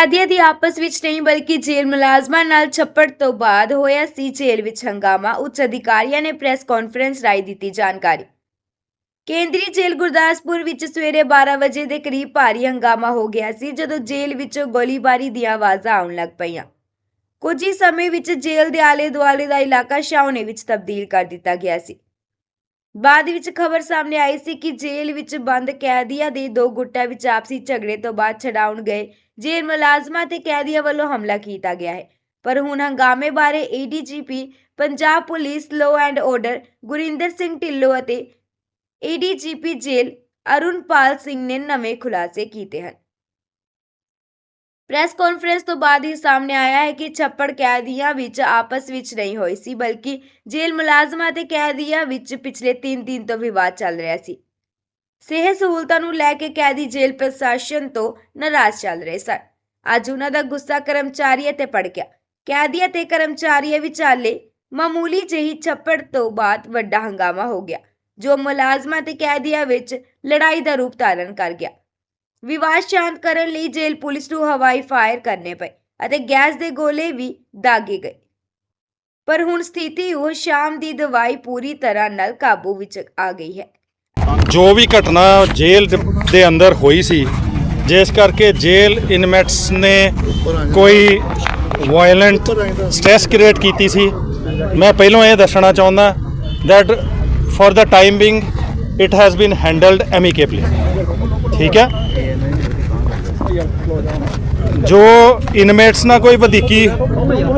ਕੈਦੀਆਂ ਦੀ ਆਪਸ ਵਿੱਚ ਨਹੀਂ, ਬਲਕਿ ਜੇਲ੍ਹ ਮੁਲਾਜ਼ਮਾਂ ਨਾਲ ਛੱਪੜ ਤੋਂ ਬਾਅਦ ਹੋਇਆ ਸੀ ਜੇਲ੍ਹ ਵਿੱਚ ਹੰਗਾਮਾ। ਉੱਚ ਅਧਿਕਾਰੀਆਂ ਨੇ ਪ੍ਰੈਸ ਕਾਨਫਰੰਸ ਰਾਹੀਂ ਦਿੱਤੀ ਜਾਣਕਾਰੀ। ਕੇਂਦਰੀ ਜੇਲ੍ਹ ਗੁਰਦਾਸਪੁਰ ਵਿੱਚ ਸਵੇਰੇ 12 ਵਜੇ ਦੇ ਕਰੀਬ ਭਾਰੀ ਹੰਗਾਮਾ ਹੋ ਗਿਆ ਸੀ, ਜਦੋਂ ਜੇਲ੍ਹ ਵਿੱਚੋਂ ਗੋਲੀਬਾਰੀ ਦੀਆਂ ਆਵਾਜ਼ਾਂ ਆਉਣ ਲੱਗ ਪਈਆਂ। ਕੁਝ ਹੀ ਸਮੇਂ ਵਿੱਚ ਜੇਲ੍ਹ ਦੇ ਆਲੇ ਦੁਆਲੇ ਦਾ ਇਲਾਕਾ ਛਾਉਣੀ ਵਿੱਚ ਤਬਦੀਲ ਕਰ ਦਿੱਤਾ ਗਿਆ ਸੀ। ਬਾਅਦ ਵਿੱਚ ਖਬਰ ਸਾਹਮਣੇ ਆਈ ਸੀ ਕਿ ਜੇਲ੍ਹ ਵਿੱਚ ਬੰਦ ਕੈਦੀਆਂ ਦੇ ਦੋ ਗੁੱਟਾਂ ਵਿੱਚ ਆਪਸੀ ਝਗੜੇ ਤੋਂ ਬਾਅਦ ਛਡਾਉਣ ਗਏ। ਜੇਲ੍ਹ ਮੁਲਾਜ਼ਮਾਂ ਤੇ ਕੈਦੀਆਂ ਵੱਲੋਂ ਹਮਲਾ ਕੀਤਾ ਗਿਆ ਹੈ। ਪਰ ਹੁਣ ਹੰਗਾਮੇ ਬਾਰੇ ADGP Punjab police law and order Gurinder Singh Dhillon ਅਤੇ ਏਡੀਜੀਪੀ ਜੇਲ੍ਹ, ਅਰੁਣਪਾਲ ਸਿੰਘ ਨੇ ਨਵੇਂ ਖੁਲਾਸੇ ਕੀਤੇ ਹਨ। ਪ੍ਰੈਸ ਕਾਨਫਰੰਸ ਤੋਂ ਬਾਅਦ ਹੀ ਸਾਹਮਣੇ ਆਇਆ ਹੈ ਕਿ ਛੱਪੜ ਕੈਦੀਆਂ ਵਿੱਚ ਆਪਸ ਵਿੱਚ ਨਹੀਂ ਹੋਈ ਸੀ, ਬਲਕਿ ਜੇਲ੍ਹ ਮੁਲਾਜ਼ਮਾਂ ਤੇ ਕੈਦੀਆਂ ਵਿੱਚ ਪਿਛਲੇ 3 ਦਿਨ ਤੋਂ ਵਿਵਾਦ ਚੱਲ ਰਿਹਾ ਸੀ। ਸਿਹਤ ਸਹੂਲਤਾਂ ਨੂੰ ਲੈ ਕੇ ਕੈਦੀ ਜੇਲ੍ਹ ਪ੍ਰਸ਼ਾਸਨ ਤੋਂ ਨਾਰਾਜ਼ ਚੱਲ ਰਹੇ ਸਨ। ਅੱਜ ਉਹਨਾਂ ਦਾ ਗੁੱਸਾ ਕਰਮਚਾਰੀਆਂ ਤੇ ਪੜ ਗਿਆ। ਕੈਦੀਆਂ ਤੇ ਕਰਮਚਾਰੀਆਂ ਵਿਚਾਲੇ ਮਾਮੂਲੀ ਜਿਹੀ ਛੱਪੜ ਤੋਂ ਬਾਅਦ ਵੱਡਾ ਹੰਗਾਮਾ ਹੋ ਗਿਆ, ਜੋ ਮੁਲਾਜ਼ਮਾਂ ਤੇ ਕੈਦੀਆਂ ਵਿੱਚ ਲੜਾਈ ਦਾ ਰੂਪ ਧਾਰਨ ਕਰ ਗਿਆ। ਵਿਵਾਦ ਸ਼ਾਂਤ ਕਰਨ ਲਈ ਜੇਲ੍ਹ ਪੁਲਿਸ ਨੂੰ ਹਵਾਈ ਫਾਇਰ ਕਰਨੇ ਪਏ ਅਤੇ ਗੈਸ ਦੇ ਗੋਲੇ ਵੀ ਦਾਗੇ ਗਏ। ਪਰ ਹੁਣ ਸਥਿਤੀ ਉਹ ਸ਼ਾਮ ਦੀ ਦਵਾਈ ਪੂਰੀ ਤਰ੍ਹਾਂ ਨਾਲ ਕਾਬੂ ਵਿੱਚ ਆ ਗਈ ਹੈ। ਜੋ ਵੀ ਘਟਨਾ ਜੇਲ੍ਹ ਦੇ- ਅੰਦਰ ਹੋਈ ਸੀ, ਜਿਸ ਕਰਕੇ ਜੇਲ੍ਹ ਇਨਮੇਟਸ ਨੇ ਕੋਈ ਵਾਇਲੈਂਟ ਸਟ੍ਰੈਸ ਕ੍ਰੀਏਟ ਕੀਤੀ ਸੀ। ਮੈਂ ਪਹਿਲਾਂ ਇਹ ਦੱਸਣਾ ਚਾਹੁੰਦਾ that for the time being it has been handled amicably ਠੀਕ ਹੈ? ਜੋ ਇਨਮੇਟਸ ਨਾਲ ਕੋਈ ਵਧੀਕੀ,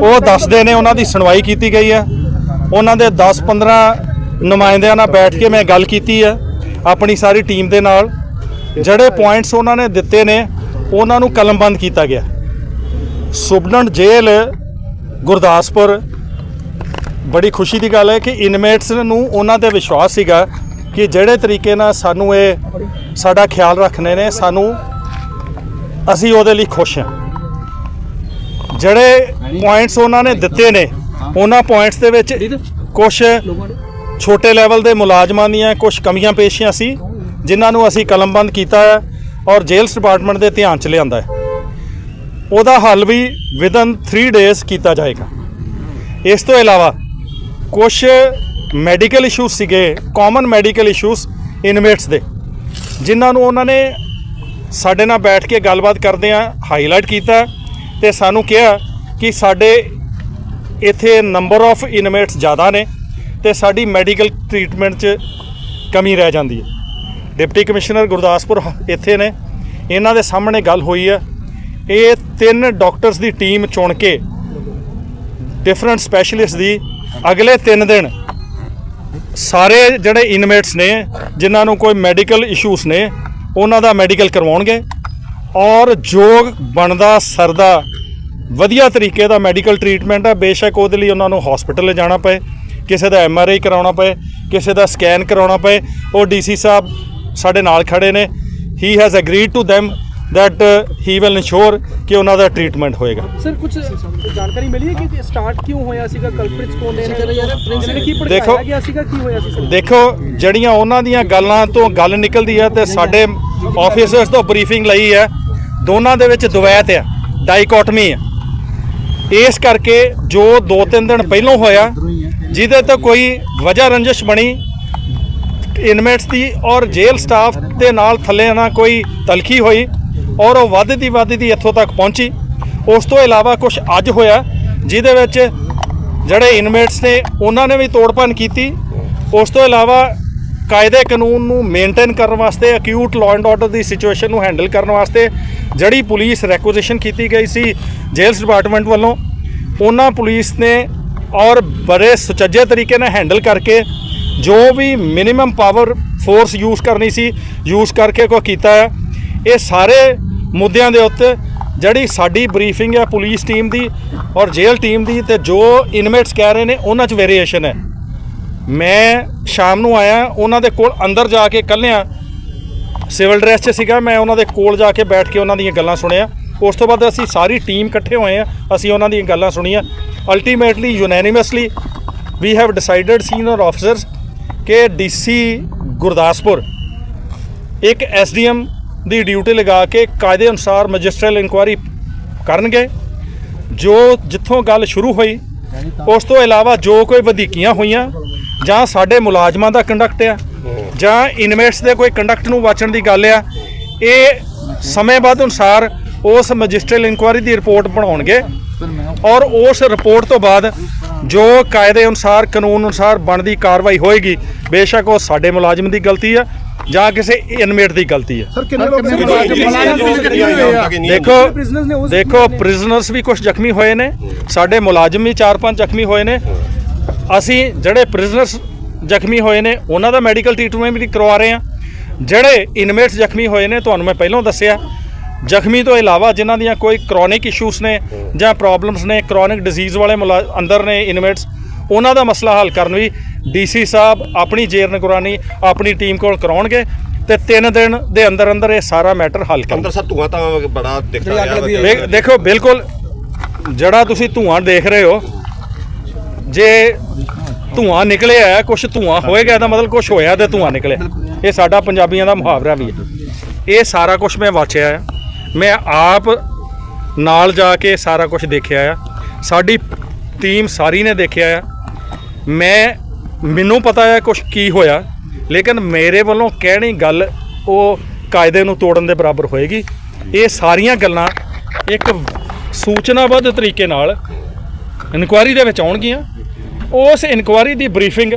ਉਹ ਦੱਸਦੇ ਨੇ, ਉਹਨਾਂ ਦੀ ਸੁਣਵਾਈ ਕੀਤੀ ਗਈ ਹੈ। ਉਹਨਾਂ ਦੇ 10-15 ਨੁਮਾਇੰਦਿਆਂ ਨਾਲ ਬੈਠ ਕੇ ਮੈਂ ਗੱਲ ਕੀਤੀ ਹੈ। ਆਪਣੀ ਸਾਰੀ ਟੀਮ ਦੇ ਨਾਲ ਜਿਹੜੇ ਪੁਆਇੰਟਸ ਉਹਨਾਂ ਨੇ ਦਿੱਤੇ ਨੇ, ਉਹਨਾਂ ਨੂੰ ਕਲਮਬੰਦ ਕੀਤਾ ਗਿਆ। ਸੁਬਨਨ ਜੇਲ੍ਹ, ਗੁਰਦਾਸਪੁਰ। ਬੜੀ ਖੁਸ਼ੀ ਦੀ ਗੱਲ ਹੈ ਕਿ ਇਨਮੇਟਸ ਨੂੰ ਉਹਨਾਂ ਤੇ ਵਿਸ਼ਵਾਸ ਸੀਗਾ ਕਿ ਜਿਹੜੇ ਤਰੀਕੇ ਨਾਲ ਸਾਨੂੰ ਇਹ ਸਾਡਾ ਖਿਆਲ ਰੱਖਣੇ ਨੇ, ਸਾਨੂੰ ਅਸੀਂ ਉਹਦੇ ਲਈ ਖੁਸ਼ ਹਾਂ। ਜਿਹੜੇ ਪੁਆਇੰਟਸ ਉਹਨਾਂ ਨੇ ਦਿੱਤੇ ਨੇ, ਉਹਨਾਂ ਪੁਆਇੰਟਸ ਦੇ ਵਿੱਚ ਕੁਝ ਛੋਟੇ ਲੈਵਲ ਦੇ ਮੁਲਾਜ਼ਮਾਂ ਦੀਆਂ ਕੁਝ ਕਮੀਆਂ ਪੇਸ਼ੀਆਂ ਸੀ, ਜਿਨ੍ਹਾਂ ਨੂੰ ਅਸੀਂ ਕਲਮਬੰਦ ਕੀਤਾ ਹੈ ਔਰ ਜੇਲਸ ਡਿਪਾਰਟਮੈਂਟ ਦੇ ਧਿਆਨ 'ਚ ਲਿਆਂਦਾ ਹੈ। ਉਹਦਾ ਹੱਲ ਵੀ ਵਿਦਨ 3 ਡੇਜ਼ ਕੀਤਾ ਜਾਏਗਾ। ਇਸ ਤੋਂ ਇਲਾਵਾ ਕੁਝ ਮੈਡੀਕਲ ਇਸ਼ੂਜ਼ ਸੀਗੇ ਕਾਮਨ ਮੈਡੀਕਲ ਇਸ਼ੂਜ਼ ਇਨਮੇਟਸ ਦੇ, ਜਿਨ੍ਹਾਂ ਨੂੰ ਉਹਨਾਂ ਨੇ ਸਾਡੇ ਨਾਲ ਬੈਠ ਕੇ ਗੱਲਬਾਤ ਕਰਦੇ ਆ ਹਾਈਲਾਈਟ ਕੀਤਾ ਤੇ ਸਾਨੂੰ ਕਿਹਾ ਕਿ ਸਾਡੇ ਇੱਥੇ ਨੰਬਰ ਆਫ ਇਨਮੇਟਸ ਜ਼ਿਆਦਾ ਨੇ। ਤੇ ਸਾਡੀ ਮੈਡੀਕਲ ਟ੍ਰੀਟਮੈਂਟ 'ਚ ਕਮੀ ਰਹਿ ਜਾਂਦੀ ਹੈ। ਡਿਪਟੀ ਕਮਿਸ਼ਨਰ ਗੁਰਦਾਸਪੁਰ ਇੱਥੇ ਨੇ। ਇਹਨਾਂ ਦੇ ਸਾਹਮਣੇ ਗੱਲ ਹੋਈ ਹੈ। ਇਹ ਤਿੰਨ ਡਾਕਟਰਸ ਦੀ ਟੀਮ ਚੁਣ ਕੇ ਡਿਫਰੈਂਟ ਸਪੈਸ਼ਲਿਸਟ ਦੀ ਅਗਲੇ 3 ਦਿਨ ਸਾਰੇ ਜਿਹੜੇ ਇਨਮੇਟਸ ਨੇ, ਜਿਨ੍ਹਾਂ ਨੂੰ ਕੋਈ ਮੈਡੀਕਲ ਇਸ਼ੂਸ ਨੇ, ਉਹਨਾਂ ਦਾ ਮੈਡੀਕਲ ਕਰਵਾਉਣਗੇ। ਔਰ ਜੋ ਬਣਦਾ, ਸਰਦਾ, ਵਧੀਆ ਤਰੀਕੇ ਦਾ ਮੈਡੀਕਲ ਟ੍ਰੀਟਮੈਂਟ ਆ ਬੇਸ਼ੱਕ ਉਹਦੇ ਲਈ ਉਹਨਾਂ ਨੂੰ ਹਸਪੀਟਲ ਲਿਜਾਣਾ ਪਏ। ਕਿਸੇ ਦਾ ਐਮ ਆਰ ਆਈ ਕਰਾਉਣਾ ਪਏ ਕਿਸੇ ਦਾ ਸਕੈਨ ਕਰਾਉਣਾ ਪਏ ਉਹ ਡੀਸੀ ਸਾਹਿਬ ਸਾਡੇ ਨਾਲ ਖੜੇ ਨੇ। He has agreed to them that he will ensure ਕਿ ਉਹਨਾਂ ਦਾ ਟ੍ਰੀਟਮੈਂਟ ਹੋਏਗਾ। ਸਰ ਕੁਝ ਜਾਣਕਾਰੀ ਮਿਲੀ ਹੈ ਕਿ ਸਟਾਰਟ ਕਿਉਂ ਹੋਇਆ ਸੀਗਾ? ਕਲਪ੍ਰਿਟਸ ਕੌਣ ਨੇ ਨੇ। ਕੀ ਦੇਖੋ- ਭੜਕਾਇਆ ਗਿਆ ਸੀਗਾ ਕੀ ਹੋਇਆ ਸੀ ਸਰ? ਦੇਖੋ ਜਿਹੜੀਆਂ ਉਹਨਾਂ ਦੀਆਂ ਗੱਲਾਂ ਤੋਂ ਗੱਲ ਨਿਕਲਦੀ ਹੈ ਤੇ ਸਾਡੇ ਆਫੀਸਰਸ ਤੋਂ ਬਰੀਫਿੰਗ ਲਈ ਹੈ ਦੋਨਾਂ ਦੇ ਵਿੱਚ ਦੁਵੈਤ ਹੈ ਡਾਈਕੋਟਮੀ ਹੈ। ਇਸ ਕਰਕੇ ਜੋ 2-3 ਦਿਨ ਪਹਿਲਾਂ ਹੋਇਆ ਜਿਹਦੇ ਤੋਂ ਕੋਈ ਵਜ੍ਹਾ ਰੰਜਿਸ਼ ਬਣੀ ਇਨਮੇਟਸ ਦੀ ਔਰ ਜੇਲ੍ਹ ਸਟਾਫ ਦੇ ਨਾਲ ਥੱਲੇ ਨਾ ਕੋਈ ਤਲਖੀ ਹੋਈ ਔਰ ਉਹ ਵੱਧਦੀ ਵੱਧਦੀ ਇੱਥੋਂ ਤੱਕ ਪਹੁੰਚੀ। ਉਸ ਤੋਂ ਇਲਾਵਾ ਕੁਝ ਅੱਜ ਹੋਇਆ, ਜਿਹਦੇ ਵਿੱਚ ਜਿਹੜੇ ਇਨਮੇਟਸ ਨੇ, ਉਹਨਾਂ ਨੇ ਵੀ ਤੋੜਪਨ ਕੀਤੀ। ਉਸ ਤੋਂ ਇਲਾਵਾ ਕਾਇਦੇ ਕਾਨੂੰਨ ਨੂੰ ਮੇਨਟੇਨ ਕਰਨ ਵਾਸਤੇ ਅਕਿਊਟ ਲਾਅ ਐਂਡ ਆਰਡਰ ਦੀ ਸਿਚੁਏਸ਼ਨ ਨੂੰ ਹੈਂਡਲ ਕਰਨ ਵਾਸਤੇ ਜਿਹੜੀ ਪੁਲਿਸ ਰੈਕੁਜੀਸ਼ਨ ਕੀਤੀ ਗਈ ਸੀ ਜੇਲਸ ਡਿਪਾਰਟਮੈਂਟ ਵੱਲੋਂ, ਉਹਨਾਂ ਪੁਲਿਸ ਨੇ ਔਰ ਬੜੇ ਸੁਚੱਜੇ ਤਰੀਕੇ ਨਾਲ ਹੈਂਡਲ ਕਰਕੇ ਜੋ ਵੀ ਮਿਨੀਮਮ ਪਾਵਰ ਫੋਰਸ ਯੂਜ਼ ਕਰਨੀ ਸੀ, ਯੂਜ਼ ਕਰਕੇ ਕੋ ਕੀਤਾ ਹੈ। ਇਹ ਸਾਰੇ ਮੁੱਦਿਆਂ ਦੇ ਉੱਤੇ ਜਿਹੜੀ ਸਾਡੀ ਬਰੀਫਿੰਗ ਹੈ ਪੁਲਿਸ ਟੀਮ ਦੀ ਔਰ ਜੇਲ੍ਹ ਟੀਮ ਦੀ ਤੇ ਜੋ ਇਨਮੇਟਸ ਕਹਿ ਰਹੇ ਨੇ, ਉਹਨਾਂ 'ਚ ਵੇਰੀਏਸ਼ਨ ਹੈ। ਮੈਂ ਸ਼ਾਮ ਨੂੰ ਆਇਆ, ਉਹਨਾਂ ਦੇ ਕੋਲ ਅੰਦਰ ਜਾ ਕੇ ਕੱਲਿਆਂ ਸਿਵਲ ਡਰੈਸ 'ਚ ਸੀਗਾ, ਮੈਂ ਉਹਨਾਂ ਦੇ ਕੋਲ ਜਾ ਕੇ ਬੈਠ ਕੇ ਉਹਨਾਂ ਦੀਆਂ ਗੱਲਾਂ ਸੁਣਿਆ। ਉਸ ਤੋਂ ਬਾਅਦ ਅਸੀਂ ਸਾਰੀ ਟੀਮ ਇਕੱਠੇ ਹੋਏ ਆ ਅਸੀਂ ਉਹਨਾਂ ਦੀਆਂ ਗੱਲਾਂ ਸੁਣੀਆਂ। Ultimately unanimously we have decided senior officers ਕਿ ਡੀਸੀ ਗੁਰਦਾਸਪੁਰ ਇੱਕ ਐਸਡੀਐਮ ਦੀ ਡਿਊਟੀ ਲਗਾ ਕੇ ਕਾਇਦੇ ਅਨੁਸਾਰ ਮੈਜਿਸਟਰਲ ਇਨਕੁਆਇਰੀ ਕਰਨਗੇ। ਜੋ ਜਿੱਥੋਂ ਗੱਲ ਸ਼ੁਰੂ ਹੋਈ, ਉਸ ਤੋਂ ਇਲਾਵਾ ਜੋ ਕੋਈ ਵਧੀਕੀਆਂ ਹੋਈਆਂ, ਜਾਂ ਸਾਡੇ ਮੁਲਾਜ਼ਮਾਂ ਦਾ ਕੰਡਕਟ ਆ, ਜਾਂ ਇਨਵੈਸਟ ਦੇ ਕੋਈ ਕੰਡਕਟ ਨੂੰ ਵਾਚਣ ਦੀ ਗੱਲ ਆ, ਇਹ ਸਮੇਂ ਬਾਅਦ ਅਨੁਸਾਰ ਉਸ ਮੈਜਿਸਟਰੀਅਲ ਇਨਕੁਆਇਰੀ ਦੀ ਰਿਪੋਰਟ ਬਣਾਉਣਗੇ ਔਰ ਉਸ ਰਿਪੋਰਟ ਤੋਂ ਬਾਅਦ ਜੋ ਕਾਇਦੇ ਅਨੁਸਾਰ ਕਾਨੂੰਨ ਅਨੁਸਾਰ ਬਣਦੀ ਕਾਰਵਾਈ ਹੋਏਗੀ ਬੇਸ਼ੱਕ ਉਹ ਸਾਡੇ ਮੁਲਾਜ਼ਮ ਦੀ ਗਲਤੀ ਆ ਜਾਂ ਕਿਸੇ ਇਨਮੇਟ ਦੀ ਗਲਤੀ ਆ। ਸਰ ਕਿੰਨੇ ਲੋਕ ਦੇਖੋ prisoners ਨੇ ਉਸ- ਦੇਖੋ ਪ੍ਰਿਜ਼ਨਰਸ ਵੀ ਕੁਝ ਜ਼ਖਮੀ ਹੋਏ ਨੇ ਸਾਡੇ ਮੁਲਾਜ਼ਮ ਵੀ 4-5 ਜ਼ਖਮੀ ਹੋਏ ਨੇ। ਅਸੀਂ ਜਿਹੜੇ ਪ੍ਰਿਜ਼ਨਰਸ ਜ਼ਖਮੀ ਹੋਏ ਨੇ ਉਹਨਾਂ ਦਾ ਮੈਡੀਕਲ ਟ੍ਰੀਟਮੈਂਟ ਵੀ ਕਰਵਾ ਰਹੇ ਹਾਂ। ਜਿਹੜੇ ਇਨਮੇਟਸ ਜ਼ਖਮੀ ਹੋਏ ਨੇ ਤੁਹਾਨੂੰ ਮੈਂ ਪਹਿਲਾਂ ਦੱਸਿਆ ਜ਼ਖਮੀ ਤੋਂ ਇਲਾਵਾ ਜਿਨ੍ਹਾਂ ਦੀਆਂ ਕੋਈ ਕ੍ਰੋਨਿਕ ਇਸ਼ੂਸ ਨੇ ਜਾਂ ਪ੍ਰੋਬਲਮਸ ਨੇ ਕ੍ਰੋਨਿਕ ਡਿਜ਼ੀਜ਼ ਵਾਲੇ ਮੁਲਾ- ਅੰਦਰ ਨੇ ਇਨਮੇਟਸ ਉਹਨਾਂ ਦਾ ਮਸਲਾ ਹੱਲ ਕਰਨ ਵੀ ਡੀਸੀ ਸਾਹਿਬ ਆਪਣੀ ਜੇਰ ਨਿਗਰਾਨੀ ਆਪਣੀ ਟੀਮ ਕੋਲ ਕਰਾਉਣਗੇ ਤੇ 3 ਦਿਨ ਦੇ ਅੰਦਰ ਅੰਦਰ ਇਹ ਸਾਰਾ ਮੈਟਰ ਹੱਲ ਕਰਨਗੇ। ਅੰਦਰ ਸਰ ਧੂਆਂ ਤਾਂ ਬੜਾ ਦਿਖਦਾ ਹੋਈ ਦੇਖ- ਦੇਖੋ ਬਿਲਕੁਲ ਜਿਹੜਾ ਤੁਸੀਂ ਧੂਆਂ ਦੇਖ ਰਹੇ ਹੋ ਜੇ ਧੂਆਂ ਨਿਕਲਿਆ ਹੈ ਕੁਝ ਧੂਆਂ ਹੋਏਗਾ ਇਹਦਾ ਮਤਲਬ ਕੁਝ ਹੋਇਆ ਤੇ ਧੂਆਂ ਨਿਕਲਿਆ। ਇਹ ਸਾਡਾ ਪੰਜਾਬੀਆਂ ਦਾ ਮੁਹਾਵਰਾ ਵੀ ਹੈ। ਇਹ ਸਾਰਾ ਕੁਝ ਮੈਂ ਵਾਚਿਆ ਹੈ। ਮੈਂ ਆਪ ਨਾਲ ਜਾ ਕੇ ਸਾਰਾ ਕੁਝ ਦੇਖਿਆ ਆ। ਸਾਡੀ ਟੀਮ ਸਾਰੀ ਨੇ ਦੇਖਿਆ ਆ। ਮੈਂ, ਮੈਨੂੰ ਪਤਾ ਹੈ ਕੁਝ ਕੀ ਹੋਇਆ, ਲੇਕਿਨ ਮੇਰੇ ਵੱਲੋਂ ਕਹਿਣੀ ਗੱਲ ਉਹ ਕਾਇਦੇ ਨੂੰ ਤੋੜਨ ਦੇ ਬਰਾਬਰ ਹੋਏਗੀ। ਇਹ ਸਾਰੀਆਂ ਗੱਲਾਂ ਇੱਕ ਸੂਚਨਾਬੱਧ ਤਰੀਕੇ ਨਾਲ ਇਨਕੁਆਇਰੀ ਦੇ ਵਿੱਚ ਆਉਣਗੀਆਂ। ਉਸ ਇਨਕੁਆਇਰੀ ਦੀ ਬਰੀਫਿੰਗ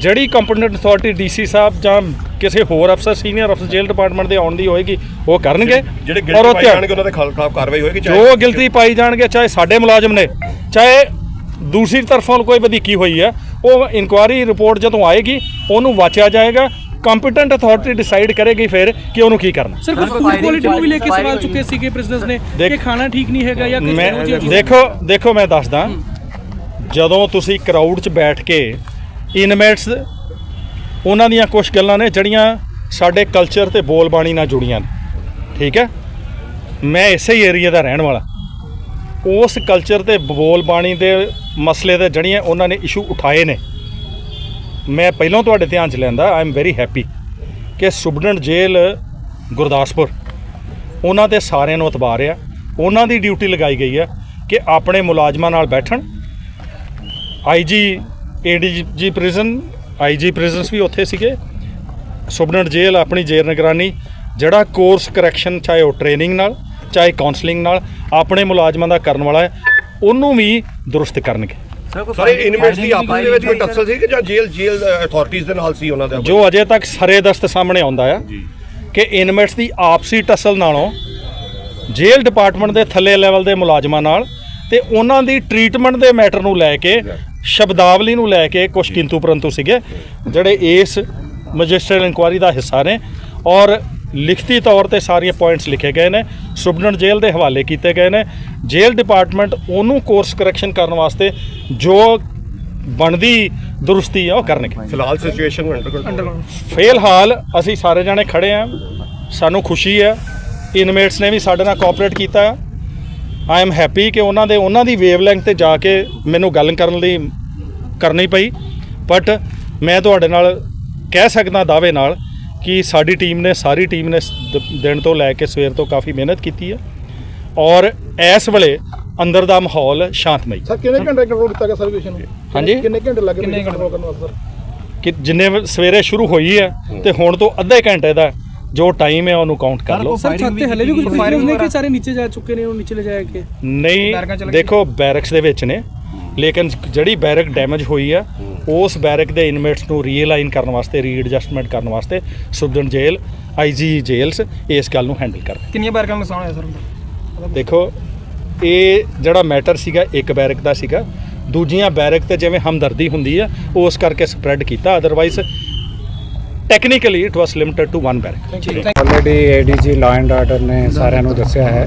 ਜਿਹੜੀ ਕੰਪੀਟੈਂਟ ਅਥਾਰਟੀ ਡੀਸੀ ਸਾਹਿਬ ਜਾਂ ਕਿਸੇ ਹੋਰ ਅਫਸਰ ਸੀਨੀਅਰ ਅਫਸਰ ਜੇਲ੍ਹ ਡਿਪਾਰਟਮੈਂਟ ਦੇ ਆਉਣ ਦੀ ਹੋਏਗੀ ਉਹ ਕਰਨਗੇ ਜਿਹੜੇ ਪਾਏ ਧਿਆਨ- ਜਾਣਗੇ ਉਹਨਾਂ ਦੇ ਖਿਲਾਫ ਕਾਰਵਾਈ ਹੋਏਗੀ ਜੋ ਗਿਲਤੀ ਪਾਈ ਜਾਣਗੇ ਚਾਹੇ ਸਾਡੇ ਮੁਲਾਜ਼ਮ ਨੇ ਚਾਹੇ ਦੂਸਰੀ ਤਰਫੋਂ ਕੋਈ ਵਧੀਕੀ ਹੋਈ ਹੈ ਉਹ ਇਨਕੁਆਇਰੀ ਰਿਪੋਰਟ ਜਦੋਂ ਆਏਗੀ ਉਹਨੂੰ ਵਾਚਿਆ ਜਾਏਗਾ ਕੰਪੀਟੈਂਟ ਅਥਾਰਟੀ ਡਿਸਾਈਡ ਕਰੇਗੀ ਫਿਰ ਕਿ ਉਹਨੂੰ ਕੀ ਕਰਨਾ। ਸਰ ਕੁਝ ਫੂਡ ਕੁਆਲਿਟੀ ਨੂੰ ਵੀ ਲੈ ਕੇ ਸਵਾਲ ਚੁੱਕੇ ਸੀਗੇ ਪ੍ਰਿਜ਼ਨਰਸ ਨੇ ਕਿ ਖਾਣਾ ਠੀਕ ਨਹੀਂ ਹੈਗਾ ਜਾਂ ਕੁਝ। ਦੇਖੋ ਦੇਖੋ ਮੈਂ ਦੱਸਦਾ। ਜਦੋਂ ਤੁਸੀਂ ਕਰਾਊਡ 'ਚ ਬੈਠ ਕੇ ਇਨਮੇਟਸ ਉਹਨਾਂ ਦੀਆਂ ਕੁਝ ਗੱਲਾਂ ਨੇ ਜਿਹੜੀਆਂ ਸਾਡੇ ਕਲਚਰ ਤੇ ਬੋਲ ਬਾਣੀ ਨਾਲ ਜੁੜੀਆਂ ਨੇ। ਠੀਕ ਹੈ? ਮੈਂ ਇਸੇ ਹੀ ਏਰੀਆ ਦਾ ਰਹਿਣ ਵਾਲਾ। ਉਸ ਕਲਚਰ ਤੇ ਬੋਲ ਬਾਣੀ ਦੇ ਮਸਲੇ ਦੇ ਜਿਹੜੀਆਂ ਉਹਨਾਂ ਨੇ ਇਸ਼ੂ ਉਠਾਏ ਨੇ, ਮੈਂ ਪਹਿਲਾਂ ਤੁਹਾਡੇ ਧਿਆਨ 'ਚ ਲੈਂਦਾ ਆਈ ਐਮ ਵੈਰੀ ਹੈਪੀ ਕਿ ਸੁਬਡੈਂਟ ਜੇਲ੍ਹ ਗੁਰਦਾਸਪੁਰ, ਉਹਨਾਂ ਤੇ ਸਾਰਿਆਂ ਨੂੰ ਇਤਬਾਰ ਆ। ਉਹਨਾਂ ਦੀ ਡਿਊਟੀ ਲਗਾਈ ਗਈ ਹੈ ਕਿ ਆਪਣੇ ਮੁਲਾਜ਼ਮਾਂ ਨਾਲ ਬੈਠਣ। IG ADG prison IG prisons ਵੀ ਉੱਥੇ ਸੀਗੇ। ਸੁਬਡੈਂਟ ਜੇਲ੍ਹ ਆਪਣੀ ਜੇਰ ਨਿਗਰਾਨੀ ਜਿਹੜਾ ਕੋਰਸ ਕਰੈਕਸ਼ਨ ਚਾਹੇ ਉਹ ਟ੍ਰੇਨਿੰਗ ਨਾਲ ਚਾਹੇ ਕਾਉਂਸਲਿੰਗ ਨਾਲ ਆਪਣੇ ਮੁਲਾਜ਼ਮਾਂ ਦਾ ਕਰਨ ਵਾਲਾ ਹੈ ਉਹਨੂੰ ਵੀ ਦਰੁਸਤ ਕਰਨਗੇ। ਸਾਰੇ ਇਨਮੇਟਸ ਦੀ ਆਪਸ ਦੇ ਵਿੱਚ ਕੋਈ ਟੱਸਲ ਸੀ ਕਿ ਜਾਂ ਜੇਲ੍ਹ ਜੇਲ੍ਹ ਅਥਾਰਟੀਆਂ ਦੇ ਨਾਲ ਸੀ ਉਹਨਾਂ ਦਾ? ਜੋ ਅਜੇ ਤੱਕ ਸਰੇ ਦਸਤ ਸਾਹਮਣੇ ਆਉਂਦਾ ਆ ਕਿ ਇਨਮੇਟਸ ਦੀ ਆਪਸੀ ਟਸਲ ਨਾਲੋਂ ਜੇਲ੍ਹ ਡਿਪਾਰਟਮੈਂਟ ਦੇ ਥੱਲੇ ਲੈਵਲ ਦੇ ਮੁਲਾਜ਼ਮਾਂ ਨਾਲ ਤੇ ਉਹਨਾਂ ਦੀ ਟ੍ਰੀਟਮੈਂਟ ਦੇ ਮੈਟਰ ਨੂੰ ਲੈ ਕੇ ਸ਼ਬਦਾਵਲੀ ਨੂੰ ਲੈ ਕੇ ਕੁਝ ਕਿੰਤੂ ਪਰੰਤੂ ਸੀਗੇ ਜਿਹੜੇ ਇਸ ਮੈਜਿਸਟਰੀਅਲ ਇਨਕੁਆਇਰੀ ਦਾ ਹਿੱਸਾ ਨੇ ਔਰ ਲਿਖਤੀ ਤੌਰ ਤੇ ਸਾਰੀਆਂ ਪੁਆਇੰਟਸ ਲਿਖੇ ਗਏ ਨੇ ਸੁਬਡੈਂਟ ਜੇਲ੍ਹ ਦੇ ਹਵਾਲੇ ਕੀਤੇ ਗਏ ਨੇ। ਜੇਲ੍ਹ ਡਿਪਾਰਟਮੈਂਟ ਉਹਨੂੰ ਕੋਰਸ ਕਰੈਕਸ਼ਨ ਕਰਨ ਵਾਸਤੇ ਜੋ ਬਣਦੀ ਦਰੁਸਤੀ ਆ ਉਹ ਕਰਨਗੇ। ਫਿਲਹਾਲ ਸਿਚੁਏਸ਼ਨ ਅੰਡਰ ਕੰਟਰੋਲ ਫਿਲਹਾਲ ਅਸੀਂ ਸਾਰੇ ਜਾਣੇ ਖੜੇ ਆ ਸਾਨੂੰ ਖੁਸ਼ੀ ਹੈ ਇਨਮੇਟਸ ਨੇ ਵੀ ਸਾਡੇ ਨਾਲ ਕੋਆਪਰੇਟ ਕੀਤਾ ਹੈ ਆਈ ਐਮ ਹੈਪੀ ਕਿ ਉਹਨਾਂ ਦੇ ਉਹਨਾਂ ਦੀ ਵੇਵਲੈਂਥ ਤੇ ਜਾ ਕੇ ਮੈਨੂੰ ਗੱਲ ਕਰਨ ਲਈ ਕਰਨੀ ਪਈ। ਬਟ ਮੈਂ ਤੁਹਾਡੇ ਨਾਲ ਕਹਿ ਸਕਦਾ ਦਾਅਵੇ ਨਾਲ ਕਿ ਸਾਡੀ ਟੀਮ ਨੇ ਸਾਰੀ ਟੀਮ ਨੇ ਦਿਨ ਤੋਂ ਲੈ ਕੇ ਸਵੇਰ ਤੋਂ ਕਾਫੀ ਮਿਹਨਤ ਕੀਤੀ ਹੈ। ਔਰ ਇਸ ਵੇਲੇ ਅੰਦਰ ਦਾ ਮਾਹੌਲ ਸ਼ਾਂਤਮਈ। ਸਰ ਕਿੰਨੇ ਘੰਟੇ ਕੰਟਰੋਲ ਕੀਤਾ ਗਿਆ ਸਰਵਿਸ ਨੂੰ? ਹਾਂਜੀ। ਕਿੰਨੇ ਘੰਟੇ ਲੱਗੇ ਕਿੰਨੇ ਕੰਟਰੋਲ ਕਰਨ ਵਾਸਤੇ ਕਿ ਜਿੰਨੇ ਸਵੇਰੇ ਸ਼ੁਰੂ ਹੋਈ ਹੈ ਤੇ ਹੁਣ ਤੋਂ ਅੱਧੇ ਘੰਟੇ ਦਾ ਜੋ ਟਾਈਮ ਹੈ ਉਹਨੂੰ ਕਾਊਂਟ ਕਰ ਲਓ। ਸਰ ਛੱਤ ਤੇ ਹਲੇ ਵੀ ਕੁਝ ਪ੍ਰਿਜ਼ਨਰਸ ਨੇ ਕਿ ਸਾਰੇ ਨੀਚੇ ਜਾ ਚੁੱਕੇ ਨੇ ਉਹ ਨੀਚੇ ਲੈ ਜਾਇਆ ਕਿ। ਨਹੀਂ ਦੇਖੋ ਬੈਰਕਸ ਦੇ ਵਿੱਚ ਨੇ ਲੇਕਿਨ ਜਿਹੜੀ ਬੈਰਕ ਡੈਮੇਜ ਹੋਈ ਆ ਉਸ ਬੈਰਕ ਦੇ ਇਨਮੇਟਸ ਨੂੰ ਰੀਅਲਾਈਨ ਕਰਨ ਵਾਸਤੇ ਰੀਐਡਜਸਟਮੈਂਟ ਕਰਨ ਵਾਸਤੇ ਸੁਬਦਨ ਜੇਲ੍ਹ ਆਈਜੀ ਜੇਲਸ ਇਸ ਗੱਲ ਨੂੰ ਹੈਂਡਲ ਕਰ ਕਿੰਨੀਆਂ ਬਾਰ ਕੰਮ ਨੁਕਸਾਨ ਹੋਇਆ ਸਰ? ਦੇਖੋ ਇਹ ਜਿਹੜਾ ਮੈਟਰ ਸੀਗਾ ਇੱਕ ਬੈਰਕ ਦਾ ਸੀਗਾ ਦੂਜੀਆਂ ਬੈਰਕ ਤੇ ਜਿਵੇਂ ਹਮਦਰਦੀ ਹੁੰਦੀ ਆ ਉਸ ਕਰਕੇ ਸਪਰੈਡ ਕੀਤਾ otherwise technically it was limited to one barrack already ADG law and order ਨੇ ਸਾਰਿਆਂ ਨੂੰ ਦੱਸਿਆ ਹੈ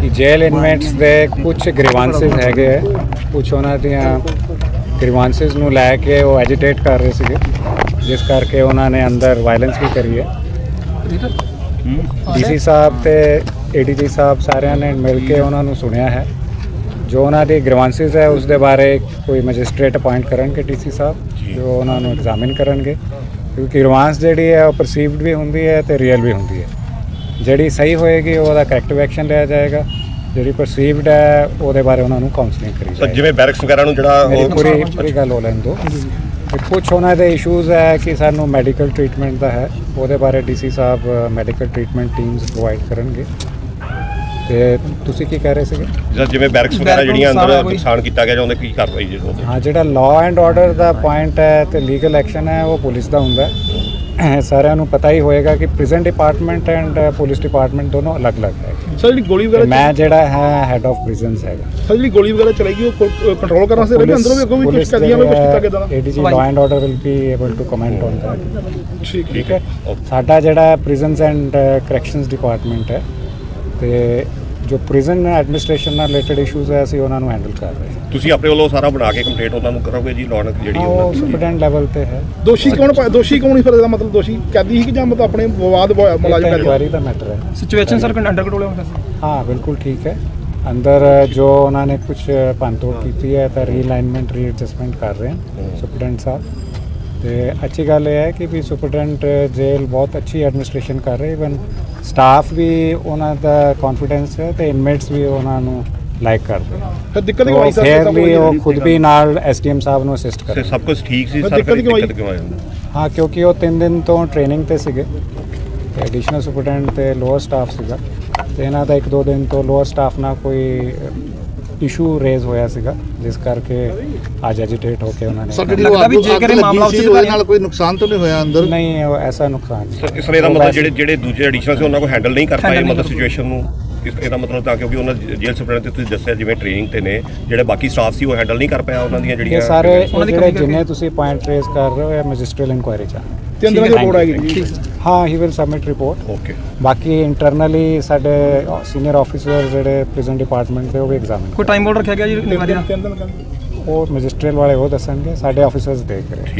ਕਿ ਜੇਲ ਇਨਮੇਟਸ ਦੇ ਕੁਝ ਗ੍ਰੀਵਾਂਸਸ ਹੈਗੇ ਹੈ ਕੁਝ ਉਹਨਾਂ ਦੀਆਂ ਗ੍ਰੀਵਾਂਸਸ ਨੂੰ ਲੈ ਕੇ ਉਹ ਐਜੀਟੇਟ ਕਰ ਰਹੇ ਸੀਗੇ। ਜਿਸ ਕਰਕੇ ਉਹਨਾਂ ਨੇ ਅੰਦਰ ਵਾਇਲੈਂਸ ਵੀ ਕਰੀ ਹੈ। ਡੀਸੀ ਸਾਹਿਬ ਤੇ ਏਡੀਜੀ ਸਾਹਿਬ ਸਾਰਿਆਂ ਨੇ ਮਿਲ ਕੇ ਉਹਨਾਂ ਨੂੰ ਸੁਣਿਆ ਹੈ। ਜੋ ਉਹਨਾਂ ਦੀ ਗ੍ਰੀਵਾਂਸਸ ਹੈ ਉਸ ਦੇ ਬਾਰੇ ਕੋਈ ਮੈਜਿਸਟ੍ਰੇਟ ਅਪਾਇੰਟ ਕਰਨਗੇ ਡੀਸੀ ਸਾਹਿਬ। ਜੋ ਉਹਨਾਂ ਨੂੰ ਐਗਜ਼ਾਮਿਨ ਕਰਨਗੇ। ਕਿਉਂਕਿ ਗ੍ਰੀਵਾਂਸ ਜਿਹੜੀ ਹੈ ਉਹ ਪਰਸੀਵਡ ਵੀ ਹੁੰਦੀ ਹੈ ਤੇ ਰੀਅਲ ਵੀ ਹੁੰਦੀ ਹੈ। ਜਿਹੜੀ ਸਹੀ ਹੋਏਗੀ ਉਹਦਾ ਕਰੈਕਟਿਵ ਐਕਸ਼ਨ ਲਿਆ ਜਾਏਗਾ। ਜਿਹੜੀ ਪਰਸੀਵਡ ਹੈ ਉਹਦੇ ਬਾਰੇ ਉਹਨਾਂ ਨੂੰ ਕਾਉਂਸਲਿੰਗ ਕਰੀ ਸਰ ਜਾਏ ਜਿਵੇਂ ਬੈਰਕਸ ਵਗੈਰਾ ਨੂੰ ਜਿਹੜਾ ਉਹ ਪੂਰੀ ਪੂਰੀ ਗੱਲ ਹੋ ਲੈਣ ਤੇ ਕੁਛ ਉਹਨਾਂ ਦੇ ਇਸ਼ੂਜ਼ ਹੈ ਕਿ ਸਾਨੂੰ ਮੈਡੀਕਲ ਟ੍ਰੀਟਮੈਂਟ ਦਾ ਹੈ। ਉਹਦੇ ਬਾਰੇ ਡੀਸੀ ਸਾਹਿਬ ਮੈਡੀਕਲ ਟ੍ਰੀਟਮੈਂਟ ਟੀਮਸ ਪ੍ਰੋਵਾਈਡ ਕਰਨਗੇ। ਤੇ ਤੁਸੀਂ ਕੀ ਕਹਿ ਰਹੇ ਸੀਗੇ? ਸਰ ਜਿਵੇਂ ਬੈਰਕਸ ਵਗੈਰਾ ਜਿਹੜੀਆਂ ਅੰਦਰ ਨੁਕਸਾਨ ਕੀਤਾ ਗਿਆ ਜਾਂ ਉਹਦੇ ਕੀ ਕਾਰਵਾਈ ਜੀ ਉਹਦੇ ਹਾਂ ਜਿਹੜਾ ਲਾਅ ਐਂਡ ਆਰਡਰ ਦਾ ਪੁਆਇੰਟ ਹੈ ਤੇ ਲੀਗਲ ਐਕਸ਼ਨ ਹੈ ਉਹ ਪੁਲਿਸ ਦਾ ਹੁੰਦਾ ਹੈ। ਸਾਰਿਆਂ ਨੂੰ ਪਤਾ ਹੀ ਹੋਏਗਾ ਕਿ prison department and police department ਦੋਨੋਂ ਅਲੱਗ-ਅਲੱਗ ਹੈ। ਸਰ ਜਿਹੜੀ ਗੋਲੀ ਵਗੈਰਾ ਮੈਂ ਜਿਹੜਾ ਹੈ ਹੈਡ ਆਫ ਪ੍ਰਿਜ਼ਨਸ ਹੈਗਾ। ਸਰ ਜਿਹੜੀ ਗੋਲੀ ਵਗੈਰਾ ਚਲਾਈ ਗਈ ਉਹ ਕੰਟਰੋਲ ਕਰਨ ਵਾਸਤੇ ਰਹੀ ਅੰਦਰੋਂ ਵੀ ਅੱਗੋਂ ਵੀ ਕੁਝ ਕਦੀਆਂ ਵੀ ਕੁਝ ਕੀਤਾ ਗਿਆ ਦਾ ADG law and order will be able to comment on that ਠੀਕ ਠੀਕ ਹੈ? ਸਾਡਾ ਜਿਹੜਾ ਪ੍ਰਿਜ਼ਨਸ ਐਂਡ ਕਰੈਕਸ਼ਨਸ ਡਿਪਾਰਟਮੈਂਟ ਹੈ ਤੇ ਜੋ ਪ੍ਰਿਜ਼ਨ ਐਡਮਿਨਿਸਟ੍ਰੇਸ਼ਨ ਨਾਲ ਰਿਲੇਟਡ ਇਸ਼ੂਜ਼ ਹੈ ਅਸੀਂ ਉਹਨਾਂ ਨੂੰ ਹੈਂਡਲ ਕਰ ਰਹੇ ਹਾਂ। ਤੁਸੀਂ ਆਪਣੇ ਵੱਲੋਂ ਸਾਰਾ ਬਣਾ ਕੇ ਕੰਪਲੀਟ ਉਹਨਾਂ ਨੂੰ ਕਰੋਗੇ ਜੀ ਲੌਨ ਜਿਹੜੀ ਹਾਂ, ਉਹ ਉਹਨਾਂ ਦੀ ਲੈਵਲ ਤੇ ਹੈ। ਦੋਸ਼ੀ ਕੌਣ ਪਾ- ਦੋਸ਼ੀ ਕੌਣ ਸੀ ਫਿਰ ਇਹਦਾ ਮਤਲਬ ਦੋਸ਼ੀ? ਕੈਦੀ ਸੀ ਕਿ ਜਾਂ ਮਤਲਬ ਆਪਣੇ ਵਿਵਾਦ ਮੁਲਾਜ਼ਮ ਕੈਦੀ? ਇਨਕੁਆਇਰੀ ਦਾ ਮੈਟਰ ਹੈ। ਸਿਚੁਏਸ਼ਨ ਸਰ ਅੰਡਰ ਕੰਟਰੋਲ ਹੈ ਹਾਂ ਬਿਲਕੁਲ ਠੀਕ ਹੈ। ਅੰਦਰ ਜੋ ਉਹਨਾਂ ਨੇ ਕੁਝ ਭੰਨਤੋੜ ਕੀਤੀ ਹੈ ਤਾਂ ਰੀਅਲਾਈਨਮੈਂਟ ਰੀਐਡਜਸਟਮੈਂਟ ਕਰ ਰਹੇ ਹਨ ਸੁਪਰਡੈਂਟ ਸਾਹਿਬ। ਤੇ ਅੱਛੀ ਗੱਲ ਇਹ ਹੈ ਕਿ ਵੀ ਸੁਪਰਡੈਂਟ ਜੇਲ੍ਹ ਬਹੁਤ ਅੱਛੀ ਐਡਮਿਨਿਸਟ੍ਰੇਸ਼ਨ ਕਰ ਰਹੇ ਇਵਨ ਸਟਾਫ ਵੀ ਉਹਨਾਂ ਦਾ ਕੌਨਫੀਡੈਂਸ ਹੈ ਤੇ ਇਨਮੇਟਸ ਵੀ ਉਹਨਾਂ ਨੂੰ ਲਾਈਕ ਕਰਦੇ ਫਿਰ ਦਿੱਕਤ ਕਿਉਂ ਆਈ ਸਰ? ਫੇਰ ਵੀ ਉਹ ਖੁਦ ਵੀ ਨਾਲ ਐਸਡੀਐਮ ਸਾਹਿਬ ਨੂੰ ਅਸਿਸਟ ਤੇ ਕਰਦੇ ਸਭ ਕੁਝ ਠੀਕ ਸੀ ਸਰ ਦਿੱਕਤ ਕਿਉਂ ਆਈ? ਹਾਂ ਕਿਉਂਕਿ ਉਹ 3 ਦਿਨ ਤੋਂ ਟ੍ਰੇਨਿੰਗ ਤੇ ਸੀਗੇ। ਤੇ ਐਡੀਸ਼ਨਲ ਸੁਪਰਡੈਂਟ ਤੇ ਲੋਅਰ ਸਟਾਫ ਸੀਗਾ। ਤੇ ਇਹਨਾਂ ਦਾ ਇੱਕ ਦੋ ਦਿਨ ਤੋਂ ਲੋਅਰ ਸਟਾਫ ਨਾਲ ਕੋਈ ਇਸ਼ੂ ਰੇਜ਼ ਹੋਇਆ ਸੀਗਾ ਜਿਸ ਕਰਕੇ ਅੱਜ ਐਜੀਟੇਟ ਹੋ ਕੇ ਉਹਨਾਂ ਨੇ ਸਰ ਲੱਗਦਾ ਵੀ ਜੇਕਰ ਇਹ ਮਾਮਲਾ ਸੀ, ਉੱਚਿਤ ਉਹਦੇ ਅਧਿਕਾਰੀ- ਨਾਲ ਕੋਈ ਨੁਕਸਾਨ ਤਾਂ ਨਹੀਂ ਹੋਇਆ ਅੰਦਰ? ਨਹੀਂ ਉਹ ਐਸਾ ਨੁਕਸਾਨ ਨਹੀਂ ਸਰ ਇਸ ਲਈ ਦਾ ਮਤਲਬ ਜਿਹੜੇ ਜਿਹੜੇ ਦੂਜੇ ਐਡੀਸ਼ਨਲ ਸੀ ਉਹਨਾਂ ਕੋ ਹੈਂਡਲ ਨਹੀਂ ਕਰ ਪਾਏ ਮਤਲਬ ਸਿਚੁਏਸ਼ਨ ਨੂੰ। ਇਸ ਇਹਦਾ ਮਤਲਬ ਤਾਂ ਕਿਉਂਕਿ ਉਹਨਾਂ ਜੇਲ੍ਹ ਸੁਪਰਡੈਂਟ ਤੇ ਤੁਸੀਂ ਦੱਸਿਆ ਜਿਵੇਂ ਟ੍ਰੇਨਿੰਗ ਤੇ ਨੇ ਜਿਹੜੇ ਬਾਕੀ ਸਟਾਫ ਸੀ ਉਹ ਹੈਂਡਲ ਨਹੀਂ ਕਰ ਪਾਇਆ ਉਹਨਾਂ ਦੀਆਂ ਇਹ ਜਿਹੜੀਆਂ ਸਾਰੇ ਉਹਨਾਂ ਦੀ ਜਿਹੜੇ ਜਿੰਨੇ ਤੁਸੀਂ ਪੁਆਇੰਟ ਰੇਜ਼ ਕਰ ਰਹੇ ਹੋ ਇਹ ਮੈਜਿਸਟਰੀਅਲ ਇਨਕੁਆਇਰੀ ਚ ਆ। ਤੇ ਅੰਦਰ ਦੀ ਰਿਪੋਰਟ ਆਏਗੀ. ਹਾਂ he will submit report okay ਬਾਕੀ ਇੰਟਰਨਲੀ ਸਾਡੇ ਸੀਨੀਅਰ ਆਫੀਸਰ ਜਿਹੜੇ ਪ੍ਰਿਜ਼ਨ ਡਿਪਾਰਟਮੈਂਟ ਦੇ ਉਹ ਵੀ ਐਗਜ਼ਾਮਿਨ ਕੋਈ ਟਾਈਮ ਬੋਰਡ ਰੱਖਿਆ ਗਿਆ ਜੀ ਇਨਕੁਆਇਰੀ ਦਾ ਉਹ ਮੈਜਿਸਟਰੀਅਲ ਵਾਲੇ ਉਹ ਦੱਸਣਗੇ ਸਾਡੇ ਆਫੀਸਰਸ ਦੇਖ ਰਹੇ।